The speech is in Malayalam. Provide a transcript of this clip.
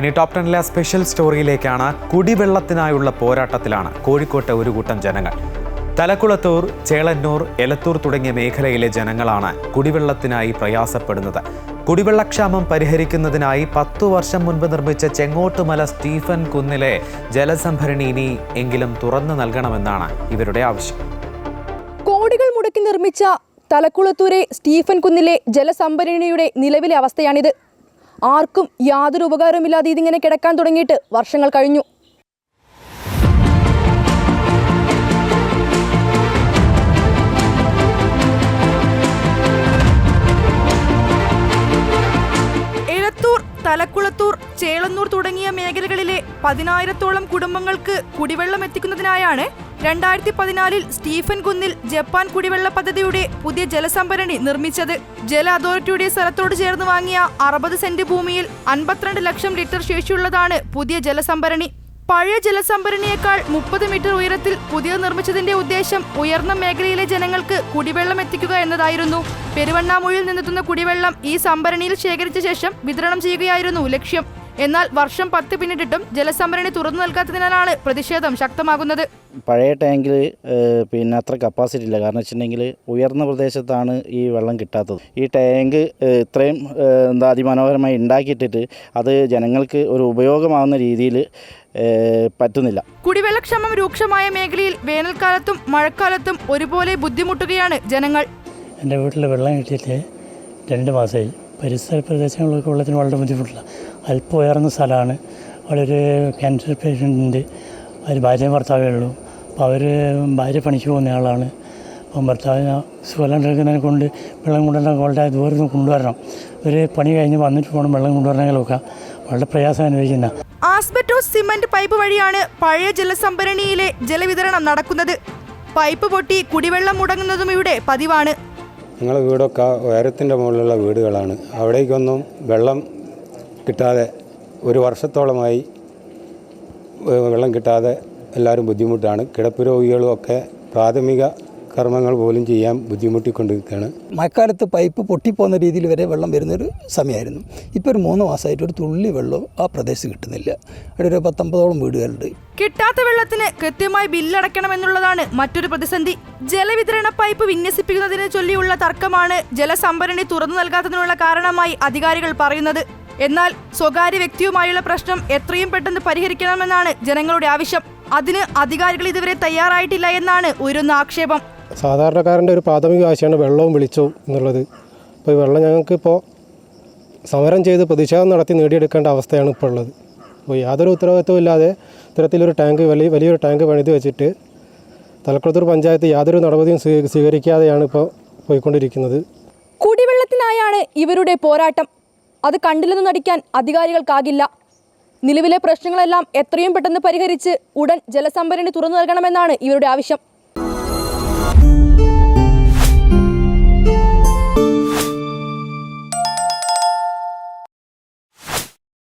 ഇനി ടോപ് ടെന്നിലെ സ്പെഷ്യൽ സ്റ്റോറിയിലേക്കാണ് കുടിവെള്ളത്തിനായുള്ള പോരാട്ടത്തിലാണ് കോഴിക്കോട്ടെ ഒരു കൂട്ടം ജനങ്ങൾ. തലക്കുളത്തൂർ ചേളന്നൂർ എലത്തൂർ തുടങ്ങിയ മേഖലയിലെ ജനങ്ങളാണ് കുടിവെള്ളത്തിനായി പ്രയാസപ്പെടുന്നത്. കുടിവെള്ളക്ഷാമം പരിഹരിക്കുന്നതിനായി പത്തു വർഷം മുൻപ് നിർമ്മിച്ച ചെങ്ങോട്ടുമല സ്റ്റീഫൻ കുന്നിലെ ജലസംഭരണി ഇനി എങ്കിലും തുറന്നു നൽകണമെന്നാണ് ഇവരുടെ ആവശ്യം. കോടികൾ മുടക്കി നിർമ്മിച്ച തലക്കുളത്തൂരെ സ്റ്റീഫൻ കുന്നിലെ ജലസംഭരണിയുടെ നിലവിലെ അവസ്ഥയാണിത്. ആർക്കും യാതൊരു ഉപകാരമില്ലാതെ ഇതിങ്ങനെ കിടക്കാൻ തുടങ്ങിയിട്ട് വർഷങ്ങൾ കഴിഞ്ഞു. തലക്കുളത്തൂർ ചേളന്നൂർ തുടങ്ങിയ മേഖലകളിലെ പതിനായിരത്തോളം കുടുംബങ്ങൾക്ക് കുടിവെള്ളം എത്തിക്കുന്നതിനായാണ് രണ്ടായിരത്തി പതിനാലിൽ സ്റ്റീഫൻ കുന്നിൽ ജപ്പാൻ കുടിവെള്ള പദ്ധതിയുടെ പുതിയ ജലസംഭരണി നിർമ്മിച്ചത്. ജല അതോറിറ്റിയുടെ സ്ഥലത്തോട് ചേർന്ന് വാങ്ങിയ അറുപത് സെന്റ് ഭൂമിയിൽ അൻപത്തിരണ്ട് ലക്ഷം ലിറ്റർ ശേഷിയുള്ളതാണ് പുതിയ ജലസംഭരണി. പഴയ ജലസംഭരണിയേക്കാൾ മുപ്പത് മീറ്റർ ഉയരത്തിൽ പുതിയ നിർമ്മിച്ചതിന്റെ ഉദ്ദേശം ഉയർന്ന മേഖലയിലെ ജനങ്ങൾക്ക് കുടിവെള്ളം എത്തിക്കുക എന്നതായിരുന്നു. പെരുവണ്ണാമൂഴിൽ നിന്നെത്തുന്ന കുടിവെള്ളം ഈ സംഭരണിയിൽ ശേഖരിച്ച ശേഷം വിതരണം ചെയ്യുകയായിരുന്നു ലക്ഷ്യം. എന്നാൽ വർഷം പത്ത് പിന്നിട്ടിട്ടും ജലസംഭരണി തുറന്നു നൽകാത്തതിനാലാണ് പ്രതിഷേധം ശക്തമാകുന്നത്. പഴയ ടാങ്കിൽ പിന്നെ അത്ര കപ്പാസിറ്റി ഇല്ല. കാരണം വെച്ചിട്ടുണ്ടെങ്കിൽ ഉയർന്ന പ്രദേശത്താണ് ഈ വെള്ളം കിട്ടാത്തത്. ഈ ടാങ്ക് ഇത്രയും എന്താ അതിമനോഹരമായി ഉണ്ടാക്കിയിട്ടിട്ട് അത് ജനങ്ങൾക്ക് ഒരു ഉപയോഗമാവുന്ന രീതിയിൽ പറ്റുന്നില്ല. കുടിവെള്ളക്ഷമം രൂക്ഷമായ മേഖലയിൽ വേനൽക്കാലത്തും മഴക്കാലത്തും ഒരുപോലെ ബുദ്ധിമുട്ടുകയാണ് ജനങ്ങൾ. എന്റെ വീട്ടിൽ വെള്ളം കിട്ടിയിട്ട് രണ്ട് മാസമായി. പരിസര പ്രദേശങ്ങളിലൊക്കെ വെള്ളത്തിന് വളരെ ബുദ്ധിമുട്ടില്ല. അല്പം ഉയർന്ന സ്ഥലമാണ്. ഒരു ക്യാൻസർ പേഷ്യന്റ് ഉണ്ട് അവർ ഭാര്യയും ഭർത്താവേ ഉള്ളൂ. അപ്പോൾ അവർ ഭാര്യ പണിക്ക് പോകുന്ന ആളാണ്. അപ്പം ഭർത്താവിന് സുഖം എടുക്കുന്നതിനെ കൊണ്ട് വെള്ളം കൊണ്ടുവരാൻ വളരെ ദൂരം നിന്ന് കൊണ്ടുവരണം. ഒരു പണി കഴിഞ്ഞ് വന്നിട്ട് പോകണം വെള്ളം കൊണ്ടുവരണമെങ്കിലൊക്കെ വളരെ പ്രയാസം അനുഭവിക്കുന്ന. ആസ്ബറ്റോസ് സിമന്റ് പൈപ്പ് വഴിയാണ് പഴയ ജലസംഭരണിയിലെ ജലവിതരണം നടക്കുന്നത്. പൈപ്പ് പൊട്ടി കുടിവെള്ളം മുടങ്ങുന്നതും ഇവിടെ പതിവാണ്. ഞങ്ങളുടെ വീടൊക്കെ ഉയരത്തിന്റെ മുകളിലുള്ള വീടുകളാണ്. അവിടേക്കൊന്നും വെള്ളം കിട്ടാതെ ഒരു വർഷത്തോളമായി വെള്ളം കിട്ടാതെ എല്ലാവരും ബുദ്ധിമുട്ടാണ്. കിടപ്പ് രോഗികളും ഒക്കെ പ്രാഥമിക കർമ്മങ്ങൾ പോലും ചെയ്യാൻ ബുദ്ധിമുട്ടിക്കൊണ്ടിരിക്കുകയാണ്. മഴക്കാലത്ത് പൈപ്പ് പൊട്ടിപ്പോകുന്ന രീതിയിൽ വരെ വെള്ളം വരുന്നൊരു സമയമായിരുന്നു. ഇപ്പോൾ ഒരു മൂന്ന് മാസമായിട്ട് ഒരു തുള്ളി വെള്ളം ആ പ്രദേശത്ത് കിട്ടുന്നില്ല. അവിടെ ഒരു പത്തൊമ്പതോളം വീടുകളുണ്ട്. കിട്ടാത്ത വെള്ളത്തിന് കൃത്യമായി ബില്ലടയ്ക്കണമെന്നുള്ളതാണ് മറ്റൊരു പ്രതിസന്ധി. ജലവിതരണ പൈപ്പ് വിന്യസിപ്പിക്കുന്നതിനെ ചൊല്ലിയുള്ള തർക്കമാണ് ജലസംഭരണി തുറന്നു നൽകാത്തതിനുള്ള കാരണമായി അധികാരികൾ പറയുന്നത്. എന്നാൽ സ്വകാര്യ വ്യക്തിയുമായുള്ള പ്രശ്നം എത്രയും പെട്ടെന്ന് പരിഹരിക്കണമെന്നാണ് ജനങ്ങളുടെ ആവശ്യം. അതിന് അധികാരികൾ ഇതുവരെ തയ്യാറായിട്ടില്ല എന്നാണ് ഉയരുന്ന ആക്ഷേപം. സാധാരണക്കാരന്റെ ഒരു പ്രാഥമിക ആവശ്യമാണ് വെള്ളവും വെളിച്ചവും എന്നുള്ളത്. അപ്പോൾ ഈ വെള്ളം ഞങ്ങൾക്കിപ്പോൾ സമരം ചെയ്ത് പ്രതിഷേധം നടത്തി നേടിയെടുക്കേണ്ട അവസ്ഥയാണ് ഇപ്പോൾ ഉള്ളത്. അപ്പോൾ യാതൊരു ഉത്തരവാദിത്വം ഇല്ലാതെ ഇത്തരത്തിലൊരു ടാങ്ക് വലിയ വലിയൊരു ടാങ്ക് പണിത് വെച്ചിട്ട് തലക്കുളത്തൂർ പഞ്ചായത്ത് യാതൊരു നടപടിയും സ്വീകരിക്കാതെയാണ് ഇപ്പോൾ പോയിക്കൊണ്ടിരിക്കുന്നത്. കുടിവെള്ളത്തിനായാണ് ഇവരുടെ പോരാട്ടം. അത് കണ്ടില്ലെന്ന് നടിക്കാൻ അധികാരികൾക്കാകില്ല. നിലവിലെ പ്രശ്നങ്ങളെല്ലാം എത്രയും പെട്ടെന്ന് പരിഹരിച്ച് ഉടൻ ജലസംഭരണി തുറന്നു നൽകണമെന്നാണ് ഇവരുടെ ആവശ്യം.